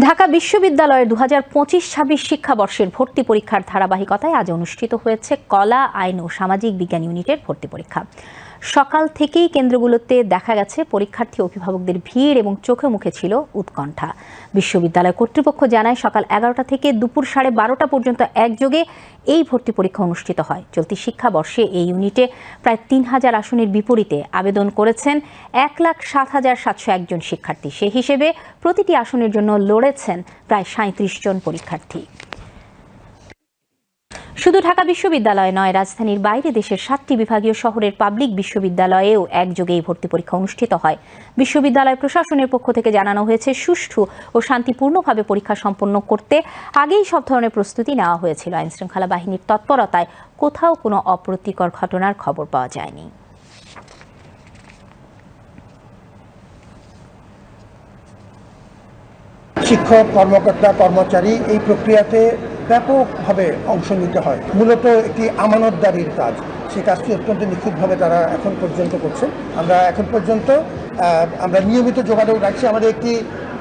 ঢাকা বিশ্ববিদ্যালয়ের দু হাজার পঁচিশ ছাব্বিশ শিক্ষাবর্ষের ভর্তি পরীক্ষার ধারাবাহিকতায় আজ অনুষ্ঠিত হয়েছে কলা, আইন ও সামাজিক বিজ্ঞান ইউনিটের ভর্তি পরীক্ষা। সকাল থেকেই কেন্দ্রগুলোতে দেখা গেছে পরীক্ষার্থী অভিভাবকদের ভিড় এবং চোখে মুখে ছিল উৎকণ্ঠা। বিশ্ববিদ্যালয় কর্তৃপক্ষ জানায়, সকাল এগারোটা থেকে দুপুর সাড়ে বারোটা পর্যন্ত একযোগে এই ভর্তি পরীক্ষা অনুষ্ঠিত হয়। চলতি শিক্ষাবর্ষে এই ইউনিটে প্রায় তিন হাজার আসনের বিপরীতে আবেদন করেছেন এক লাখ সাত হাজার সাতশো একজন শিক্ষার্থী। সে হিসেবে প্রতিটি আসনের জন্য লড়েছেন প্রায় সাঁত্রিশ জন পরীক্ষার্থী। শুধু ঢাকা বিশ্ববিদ্যালয় নয়, রাজধানীর বাইরে দেশের সাতটি বিভাগীয় শহরের পাবলিক বিশ্ববিদ্যালয়েও একযোগে এই ভর্তি পরীক্ষা অনুষ্ঠিত হয়। বিশ্ববিদ্যালয় প্রশাসনের পক্ষ থেকে জানানো হয়েছে, সুষ্ঠু ও শান্তিপূর্ণভাবে পরীক্ষা সম্পন্ন করতে আগেই সব ধরনের প্রস্তুতি নেওয়া হয়েছিল। আইনশৃঙ্খলা বাহিনীর তৎপরতায় কোথাও কোনো অপ্রীতিকর ঘটনার খবর পাওয়া যায়নি। শিক্ষক, কর্মকর্তা, কর্মচারী এই প্রক্রিয়াতে ব্যাপকভাবে অংশ নিতে হয়। মূলত একটি আমানতদারির কাজ। সেই কাজটি অত্যন্ত নিখুঁতভাবে তারা এখন পর্যন্ত করছে। আমরা এখন পর্যন্ত আমরা নিয়মিত যোগাযোগ রাখছি। আমাদের একটি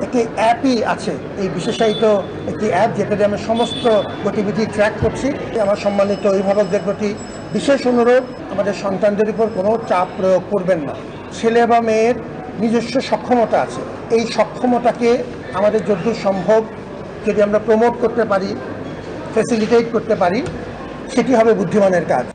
একটি অ্যাপই আছে। এই বিশেষায়িত একটি অ্যাপ যেটাতে আমরা সমস্ত গতিবিধি ট্র্যাক করছি। আমার সম্মানিত অভিভাবকদের প্রতি বিশেষ অনুরোধ, আমাদের সন্তানদের উপর কোনো চাপ প্রয়োগ করবেন না। ছেলে বা মেয়ের নিজস্ব সক্ষমতা আছে। এই সক্ষমতাকে আমাদের যদ্দূর সম্ভব, যদি আমরা প্রমোট করতে পারি ফ্যাসিলিটেট করতে পারি সেটি হবে বুদ্ধিমানের কাজ।